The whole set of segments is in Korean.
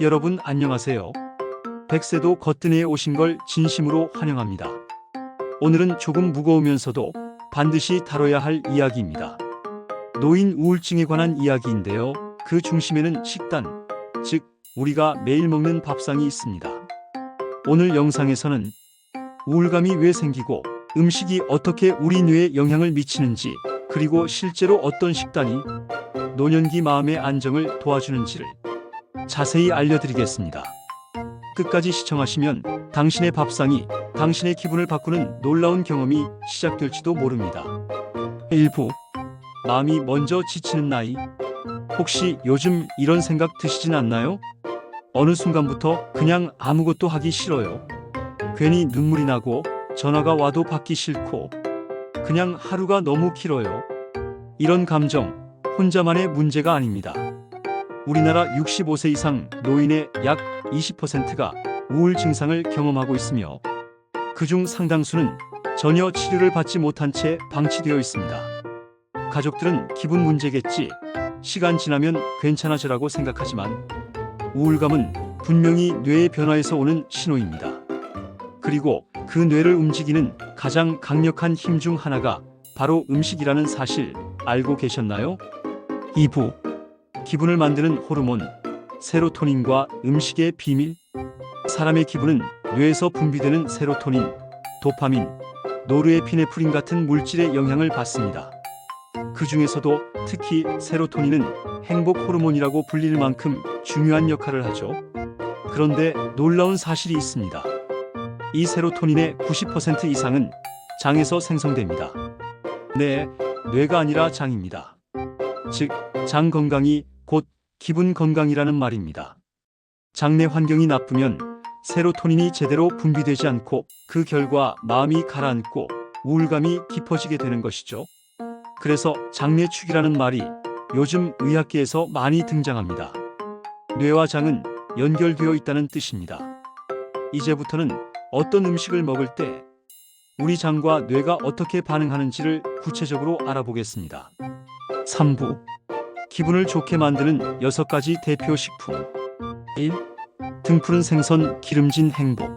여러분 안녕하세요. 백세도 거뜬히에 오신 걸 진심으로 환영합니다. 오늘은 조금 무거우면서도 반드시 다뤄야 할 이야기입니다. 노인 우울증에 관한 이야기인데요. 그 중심에는 식단, 즉 우리가 매일 먹는 밥상이 있습니다. 오늘 영상에서는 우울감이 왜 생기고 음식이 어떻게 우리 뇌에 영향을 미치는지 그리고 실제로 어떤 식단이 노년기 마음의 안정을 도와주는지를 자세히 알려드리겠습니다. 끝까지 시청하시면 당신의 밥상이 당신의 기분을 바꾸는 놀라운 경험이 시작될지도 모릅니다. 1부 마음이 먼저 지치는 나이 혹시 요즘 이런 생각 드시진 않나요? 어느 순간부터 그냥 아무것도 하기 싫어요. 괜히 눈물이 나고 전화가 와도 받기 싫고 그냥 하루가 너무 길어요. 이런 감정 혼자만의 문제가 아닙니다. 우리나라 65세 이상 노인의 약 20%가 우울 증상을 경험하고 있으며 그중 상당수는 전혀 치료를 받지 못한 채 방치되어 있습니다. 가족들은 기분 문제겠지, 시간 지나면 괜찮아져라고 생각하지만 우울감은 분명히 뇌의 변화에서 오는 신호입니다. 그리고 그 뇌를 움직이는 가장 강력한 힘 중 하나가 바로 음식이라는 사실 알고 계셨나요? 2부 기분을 만드는 호르몬 세로토닌과 음식의 비밀 사람의 기분은 뇌에서 분비되는 세로토닌, 도파민, 노르에피네프린 같은 물질의 영향을 받습니다. 그 중에서도 특히 세로토닌은 행복 호르몬이라고 불릴 만큼 중요한 역할을 하죠. 그런데 놀라운 사실이 있습니다. 이 세로토닌의 90% 이상은 장에서 생성됩니다. 네, 뇌가 아니라 장입니다. 즉, 장 건강이 곧 기분 건강이라는 말입니다. 장내 환경이 나쁘면 세로토닌이 제대로 분비되지 않고 그 결과 마음이 가라앉고 우울감이 깊어지게 되는 것이죠. 그래서 장내축이라는 말이 요즘 의학계에서 많이 등장합니다. 뇌와 장은 연결되어 있다는 뜻입니다. 이제부터는 어떤 음식을 먹을 때 우리 장과 뇌가 어떻게 반응하는지를 구체적으로 알아보겠습니다. 3부 기분을 좋게 만드는 6가지 대표 식품 1. 등푸른 생선 기름진 행복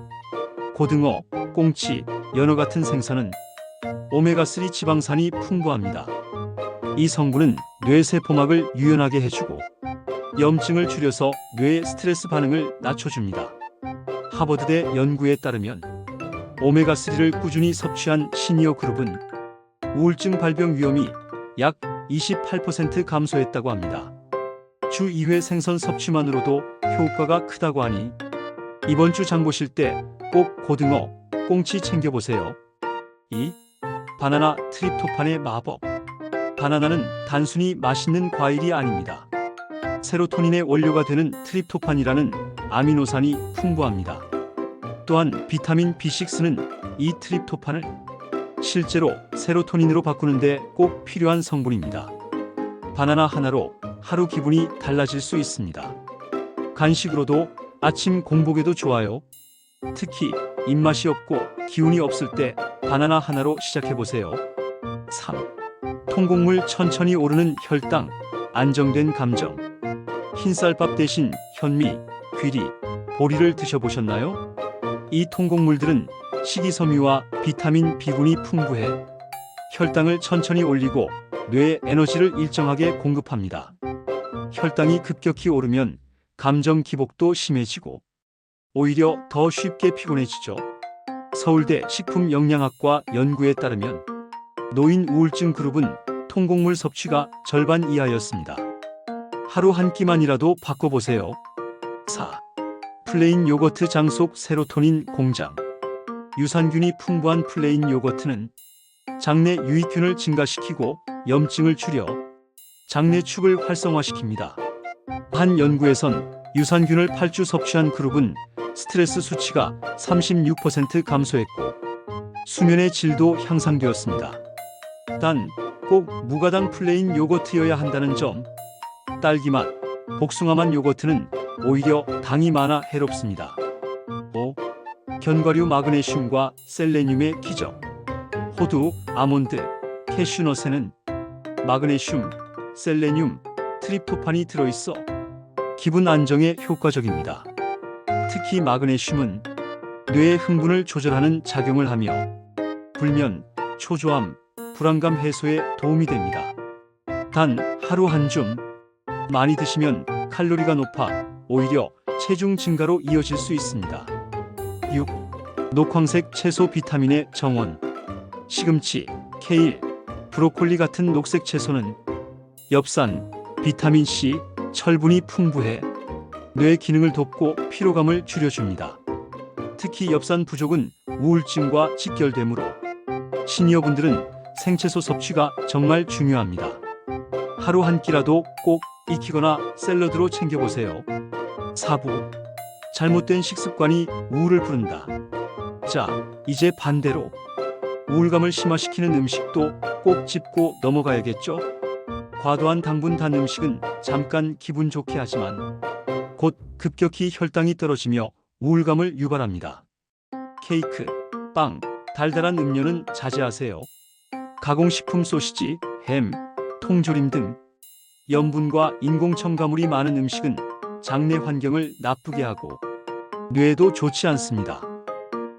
고등어, 꽁치, 연어 같은 생선은 오메가3 지방산이 풍부합니다. 이 성분은 뇌 세포막을 유연하게 해주고 염증을 줄여서 뇌의 스트레스 반응을 낮춰줍니다. 하버드대 연구에 따르면 오메가3를 꾸준히 섭취한 시니어 그룹은 우울증 발병 위험이 약 28% 감소했다고 합니다. 주 2회 생선 섭취만으로도 효과가 크다고 하니 이번 주 장 보실 때 꼭 고등어, 꽁치 챙겨보세요. 2. 바나나 트립토판의 마법 바나나는 단순히 맛있는 과일이 아닙니다. 세로토닌의 원료가 되는 트립토판이라는 아미노산이 풍부합니다. 또한 비타민 B6는 이 트립토판을 실제로 세로토닌으로 바꾸는데 꼭 필요한 성분입니다. 바나나 하나로 하루 기분이 달라질 수 있습니다. 간식으로도 아침 공복에도 좋아요. 특히 입맛이 없고 기운이 없을 때 바나나 하나로 시작해 보세요. 3. 통곡물 천천히 오르는 혈당, 안정된 감정. 흰쌀밥 대신 현미, 귀리, 보리를 드셔보셨나요? 이 통곡물들은 식이섬유와 비타민 B군이 풍부해 혈당을 천천히 올리고 뇌에 에너지를 일정하게 공급합니다. 혈당이 급격히 오르면 감정 기복도 심해지고 오히려 더 쉽게 피곤해지죠. 서울대 식품영양학과 연구에 따르면 노인 우울증 그룹은 통곡물 섭취가 절반 이하였습니다. 하루 한 끼만이라도 바꿔보세요. 4. 플레인 요거트 장속 세로토닌 공장 유산균이 풍부한 플레인 요거트는 장내 유익균을 증가시키고 염증을 줄여 장내축을 활성화시킵니다. 한 연구에선 유산균을 8주 섭취한 그룹은 스트레스 수치가 36% 감소했고 수면의 질도 향상되었습니다. 단 꼭 무가당 플레인 요거트여야 한다는 점. 딸기맛, 복숭아맛 요거트는 오히려 당이 많아 해롭습니다. 5. 견과류 마그네슘과 셀레늄의 기적. 호두, 아몬드, 캐슈넛에는 마그네슘, 셀레늄, 트립토판이 들어있어 기분 안정에 효과적입니다. 특히 마그네슘은 뇌의 흥분을 조절하는 작용을 하며 불면, 초조함, 불안감 해소에 도움이 됩니다. 단 하루 한 줌 많이 드시면 칼로리가 높아 오히려 체중 증가로 이어질 수 있습니다. 6. 녹황색 채소 비타민의 정원 시금치, 케일, 브로콜리 같은 녹색 채소는 엽산, 비타민 C, 철분이 풍부해 뇌 기능을 돕고 피로감을 줄여줍니다. 특히 엽산 부족은 우울증과 직결되므로 시니어분들은 생채소 섭취가 정말 중요합니다. 하루 한 끼라도 꼭 익히거나 샐러드로 챙겨보세요. 4부 잘못된 식습관이 우울을 부른다. 자, 이제 반대로 우울감을 심화시키는 음식도 꼭 짚고 넘어가야겠죠? 과도한 당분 단 음식은 잠깐 기분 좋게 하지만 곧 급격히 혈당이 떨어지며 우울감을 유발합니다. 케이크, 빵, 달달한 음료는 자제하세요. 가공식품 소시지, 햄, 통조림 등 염분과 인공 첨가물이 많은 음식은 장내 환경을 나쁘게 하고 뇌에도 좋지 않습니다.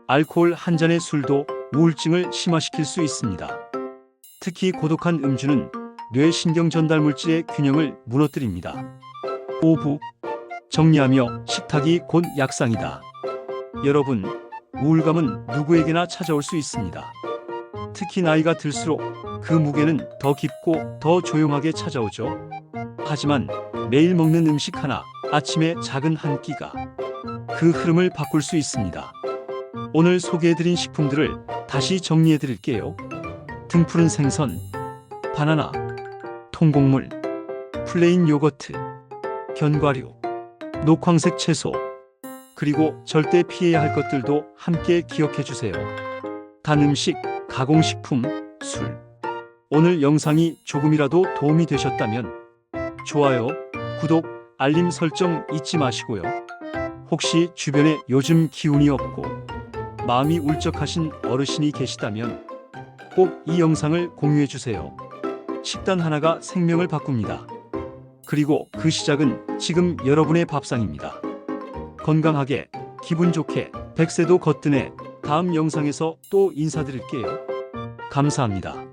알코올 한 잔의 술도 우울증을 심화시킬 수 있습니다. 특히 고독한 음주는 뇌 신경 전달 물질의 균형을 무너뜨립니다. 5부 정리하며 식탁이 곧 약상이다. 여러분, 우울감은 누구에게나 찾아올 수 있습니다. 특히 나이가 들수록 그 무게는 더 깊고 더 조용하게 찾아오죠. 하지만 매일 먹는 음식 하나, 아침에 작은 한 끼가 그 흐름을 바꿀 수 있습니다. 오늘 소개해드린 식품들을 다시 정리해드릴게요. 등푸른 생선, 바나나, 통곡물, 플레인 요거트, 견과류, 녹황색 채소, 그리고 절대 피해야 할 것들도 함께 기억해 주세요. 단 음식, 가공식품, 술. 오늘 영상이 조금이라도 도움이 되셨다면 좋아요, 구독, 알림 설정 잊지 마시고요. 혹시 주변에 요즘 기운이 없고 마음이 울적하신 어르신이 계시다면 꼭 이 영상을 공유해 주세요. 식단 하나가 생명을 바꿉니다. 그리고 그 시작은 지금 여러분의 밥상입니다. 건강하게, 기분 좋게, 백세도 거뜬해 다음 영상에서 또 인사드릴게요. 감사합니다.